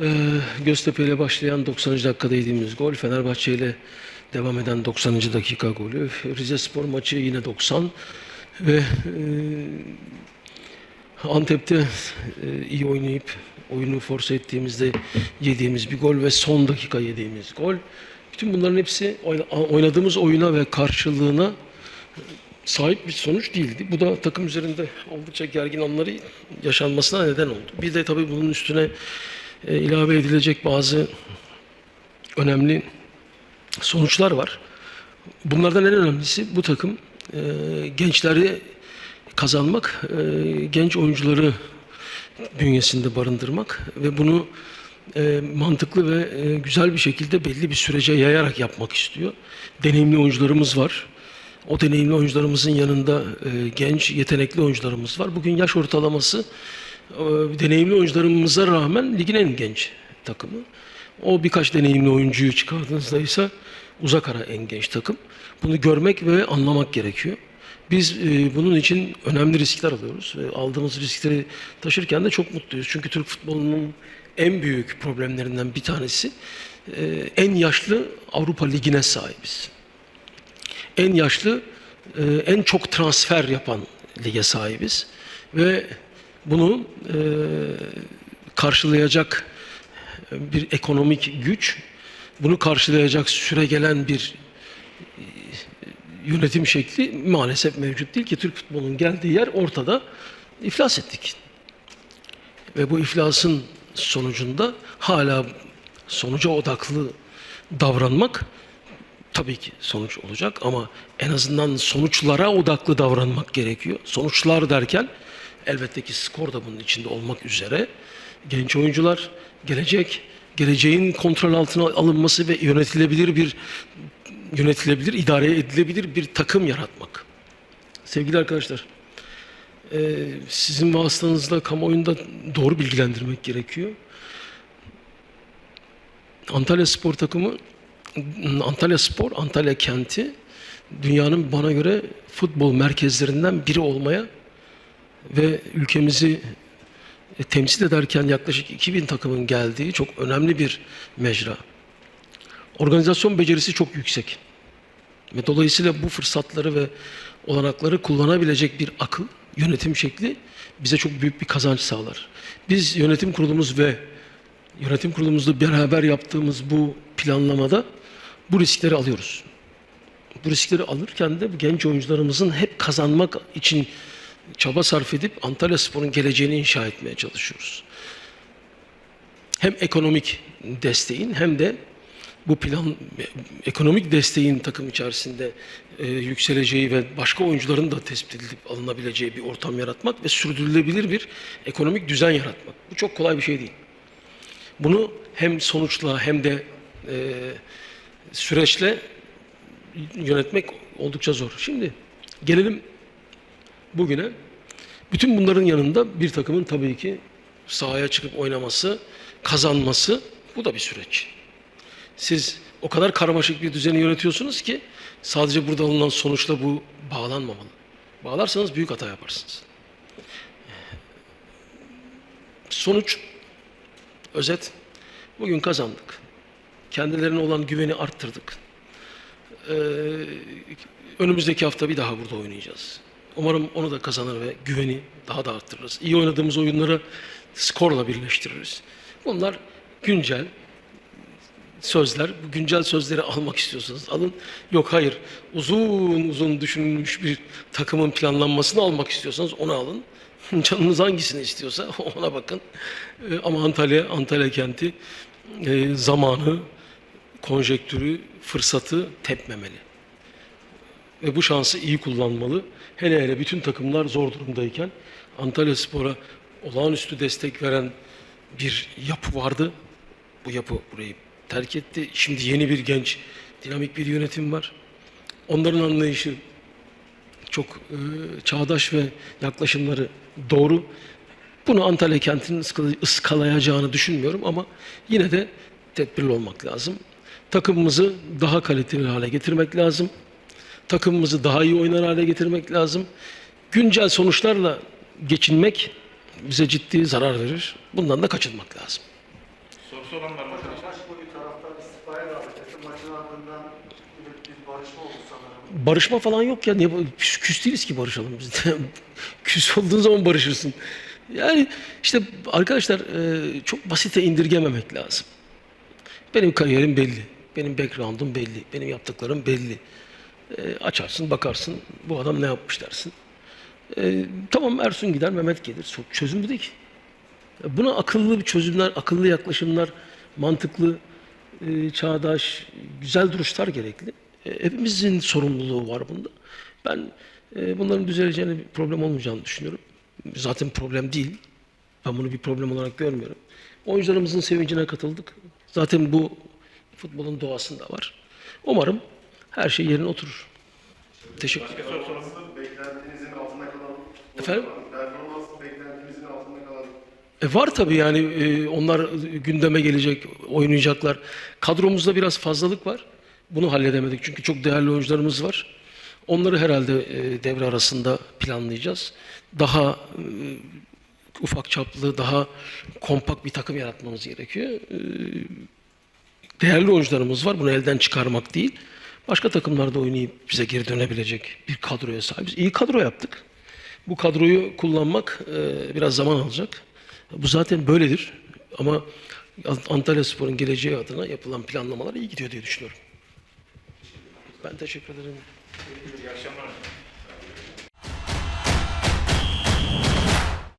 Ee, Göztepe ile başlayan 90. dakikada yediğimiz gol, Fenerbahçe ile devam eden 90. dakika golü, Rize Spor maçı yine 90 ve e, Antep'te e, iyi oynayıp oyunu force ettiğimizde yediğimiz bir gol ve son dakika yediğimiz gol. Bütün bunların hepsi oyna- oynadığımız oyuna ve karşılığına sahip bir sonuç değildi. Bu da takım üzerinde oldukça gergin anları yaşanmasına neden oldu. Bir de tabii bunun üstüne e, ilave edilecek bazı önemli sonuçlar var. Bunlardan en önemlisi bu takım e, gençleri kazanmak, e, genç oyuncuları bünyesinde barındırmak ve bunu e, mantıklı ve e, güzel bir şekilde belli bir sürece yayarak yapmak istiyor. Deneyimli oyuncularımız var. O deneyimli oyuncularımızın yanında e, genç, yetenekli oyuncularımız var. Bugün yaş ortalaması deneyimli oyuncularımıza rağmen ligin en genç takımı. O birkaç deneyimli oyuncuyu çıkardığınızda ise uzak ara en genç takım. Bunu görmek ve anlamak gerekiyor. Biz e, bunun için önemli riskler alıyoruz ve aldığımız riskleri taşırken de çok mutluyuz. Çünkü Türk futbolunun en büyük problemlerinden bir tanesi e, en yaşlı Avrupa Ligi'ne sahibiz en yaşlı, e, en çok transfer yapan lige sahibiz. Ve bunu e, karşılayacak bir ekonomik güç, bunu karşılayacak süre gelen bir e, yönetim şekli maalesef mevcut değil ki Türk futbolunun geldiği yer ortada iflas ettik. Ve bu iflasın sonucunda hala sonuca odaklı davranmak tabii ki sonuç olacak ama en azından sonuçlara odaklı davranmak gerekiyor. Sonuçlar derken elbette ki skor da bunun içinde olmak üzere genç oyuncular, gelecek, geleceğin kontrol altına alınması ve yönetilebilir bir yönetilebilir, idare edilebilir bir takım yaratmak. Sevgili arkadaşlar, e, sizin vasıtanızla kamuoyunda doğru bilgilendirmek gerekiyor. Antalya Spor takımı Antalya Spor, Antalya kenti dünyanın bana göre futbol merkezlerinden biri olmaya ve ülkemizi e, temsil ederken yaklaşık 2000 takımın geldiği çok önemli bir mecra. Organizasyon becerisi çok yüksek. Ve dolayısıyla bu fırsatları ve olanakları kullanabilecek bir akıl, yönetim şekli bize çok büyük bir kazanç sağlar. Biz yönetim kurulumuz ve yönetim kurulumuzla beraber yaptığımız bu planlamada bu riskleri alıyoruz. Bu riskleri alırken de genç oyuncularımızın hep kazanmak için çaba sarf edip Antalya Spor'un geleceğini inşa etmeye çalışıyoruz. Hem ekonomik desteğin hem de bu plan ekonomik desteğin takım içerisinde e, yükseleceği ve başka oyuncuların da tespit edilip alınabileceği bir ortam yaratmak ve sürdürülebilir bir ekonomik düzen yaratmak. Bu çok kolay bir şey değil. Bunu hem sonuçla hem de e, süreçle yönetmek oldukça zor. Şimdi gelelim bugüne. Bütün bunların yanında bir takımın tabii ki sahaya çıkıp oynaması, kazanması bu da bir süreç. Siz o kadar karmaşık bir düzeni yönetiyorsunuz ki sadece burada alınan sonuçla bu bağlanmamalı. Bağlarsanız büyük hata yaparsınız. Sonuç, özet, bugün kazandık. Kendilerine olan güveni arttırdık. Ee, önümüzdeki hafta bir daha burada oynayacağız. Umarım onu da kazanır ve güveni daha da arttırırız. İyi oynadığımız oyunları skorla birleştiririz. Bunlar güncel sözler. Bu güncel sözleri almak istiyorsanız alın. Yok hayır. Uzun uzun düşünülmüş bir takımın planlanmasını almak istiyorsanız onu alın. Canınız hangisini istiyorsa ona bakın. Ee, ama Antalya, Antalya kenti e, zamanı, konjektürü, fırsatı tepmemeli. Ve bu şansı iyi kullanmalı. Hele hele bütün takımlar zor durumdayken Antalya Spor'a olağanüstü destek veren bir yapı vardı. Bu yapı burayı terk etti. Şimdi yeni bir genç, dinamik bir yönetim var. Onların anlayışı çok e, çağdaş ve yaklaşımları doğru. Bunu Antalya kentinin ıskala- ıskalayacağını düşünmüyorum ama yine de tedbirli olmak lazım. Takımımızı daha kaliteli hale getirmek lazım. Takımımızı daha iyi oynar hale getirmek lazım. Güncel sonuçlarla geçinmek bize ciddi zarar verir. Bundan da kaçınmak lazım. sıkıntısı olan var mı arkadaşlar? Maç boyu taraftar istifaya davet etti. Maçın ardından bir, bir barışma falan yok ya. Niye, küs, küs değiliz ki barışalım biz de. küs olduğun zaman barışırsın. Yani işte arkadaşlar e, çok basite indirgememek lazım. Benim kariyerim belli. Benim background'um belli. Benim yaptıklarım belli. E, açarsın bakarsın bu adam ne yapmış dersin. E, tamam Ersun gider Mehmet gelir. Çözüm bu değil ki. Buna akıllı bir çözümler, akıllı yaklaşımlar, mantıklı, e, çağdaş, güzel duruşlar gerekli. E, hepimizin sorumluluğu var bunda. Ben e, bunların düzeleceğini, problem olmayacağını düşünüyorum. Zaten problem değil. Ben bunu bir problem olarak görmüyorum. Oyuncularımızın sevincine katıldık. Zaten bu futbolun doğasında var. Umarım her şey yerine oturur. Teşekkür ederim. Performansı beklentinizin altında kalan Efendim? Performansı beklentinizin altında kalan E var tabii yani e, onlar gündeme gelecek, oynayacaklar. Kadromuzda biraz fazlalık var. Bunu halledemedik çünkü çok değerli oyuncularımız var. Onları herhalde e, devre arasında planlayacağız. Daha e, ufak çaplı, daha kompakt bir takım yaratmamız gerekiyor. E, değerli oyuncularımız var. Bunu elden çıkarmak değil. Başka takımlarda oynayıp bize geri dönebilecek bir kadroya sahibiz. İyi kadro yaptık. Bu kadroyu kullanmak e, biraz zaman alacak. Bu zaten böyledir. Ama Antalya Spor'un geleceği adına yapılan planlamalar iyi gidiyor diye düşünüyorum. Ben teşekkür ederim. İyi akşamlar.